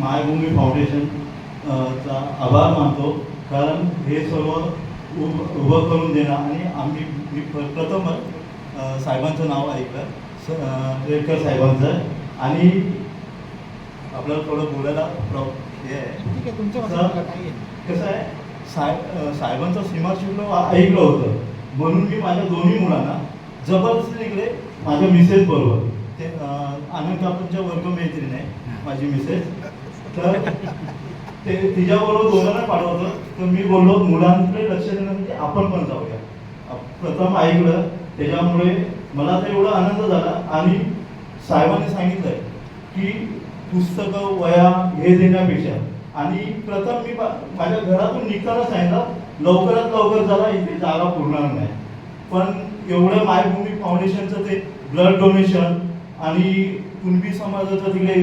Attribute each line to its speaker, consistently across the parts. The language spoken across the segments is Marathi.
Speaker 1: मायभूमी फाउंडेशन चा आभार मानतो. कारण हे सर्व उभ उभं करून देणं आणि आम्ही मी प्र- प्रथमच साहेबांचं नाव ऐकलं. रेडकर साहेबांचं. आणि आपल्याला थोडं बोलायला प्रॉ हे आहे. कसं आहे साहेब साहेबांचं सीमा शुल्क ऐकलं होतं. म्हणून मी माझ्या दोन्ही मुलांना जबरदस्ती इकडे माझ्या मिसेस बरोबर ते आनंद कापूरच्या वर्ग मैत्रीण आहे माझी मिसेस. तर ते तिच्याबरोबर दोघांना पाठवलं तर मी बोललो मुलांकडे लक्ष देणं म्हणजे आपण पण जाऊया. प्रथम ऐकलं त्याच्यामुळे मला तर एवढा आनंद झाला. आणि साहेबांनी सांगितलंय की पुस्तकं वया हे देण्यापेक्षा. आणि प्रथम मी माझ्या घरातून निघताना सांगितलं लवकरात लवकर झाला इथे जागा पुरणार नाही. पण एवढं मायभूमी फाउंडेशनचं ते ब्लड डोनेशन आणि कुणबी समाजाचं तिकडे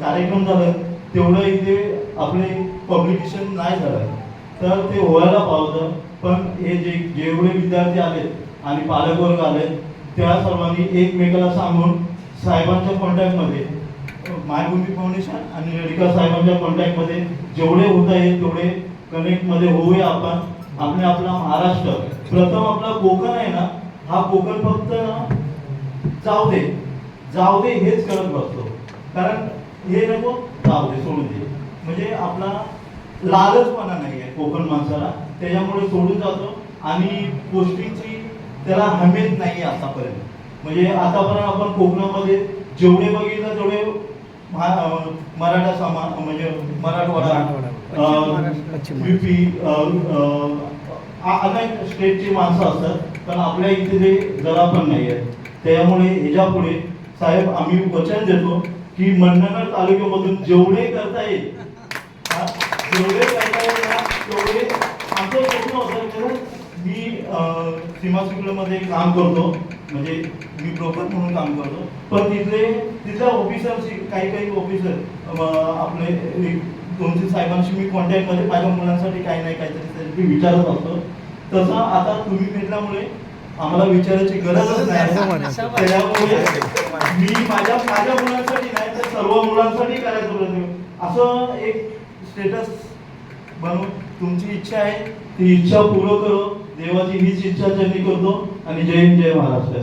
Speaker 1: कार्यक्रम झालं. तेवढं इथे आपले पब्लिकेशन नाही झालं. तर ते व्हायला पावतं पण हे जे जेवढे विद्यार्थी आलेत आणि पालकवर्ग आलेत त्या सर्वांनी एकमेकाला सांगून साहेबांच्या कॉन्टॅक्टमध्ये मायभूमी फाउंडेशन आणि रेडिका साहेबांच्या कॉन्टॅक्टमध्ये जेवढे होता येईल तेवढे कनेक्टमध्ये होऊया आपण. आपले आपला महाराष्ट्र. प्रथम आपला कोकण आहे ना हा कोकण फक्त ना जाऊ दे. जाऊ दे हेच करत बसतो. कारण हे नको जाऊ दे सोडून दे. म्हणजे आपला लालचपणा नाही आहे कोकण माणसाला. त्याच्यामुळे सोडून जातो आणि पोस्टिंगची त्याला हमेत नाही आहे आतापर्यंत. म्हणजे आतापर्यंत आपण कोकणामध्ये जेवढे बघितलं तेवढे मराठा समाज म्हणजे मराठवाडा युपी अनेक स्टेटची माणसं असतात पण आपल्या इथे ते जरा पण नाही आहे त्यामुळे ह्याच्या पुढे साहेब आम्ही वचन देतो. की मंडणगड तालुक्यामधून जेवढे करता येईल जेवढे करता येईल ना तेवढे आमचं स्वप्न होतं कारण मी अं, सीमा मध्ये काम करतो म्हणजे मी ब्रोकर म्हणून काम करतो. पण तिथले तिथल्या ऑफिसरशी काही काही ऑफिसर आपले एक दोन तीन साहेबांशी मी कॉन्टॅक्टमध्ये माझ्या मुलांसाठी काही नाही काहीतरी मी विचारत असतो. तसं आता तुम्ही भेटल्यामुळे आम्हाला विचारायची गरजच नाही. त्याच्यामुळे मी माझ्या माझ्या मुलांसाठी नाही तर सर्व मुलांसाठी करायचं प्रयत्न असं एक स्टेटस बनवून तुमची इच्छा आहे ती इच्छा पूर्ण करो. देवाची हीच इच्छा त्यांनी करतो आणि जय हिंद जय महाराष्ट्र.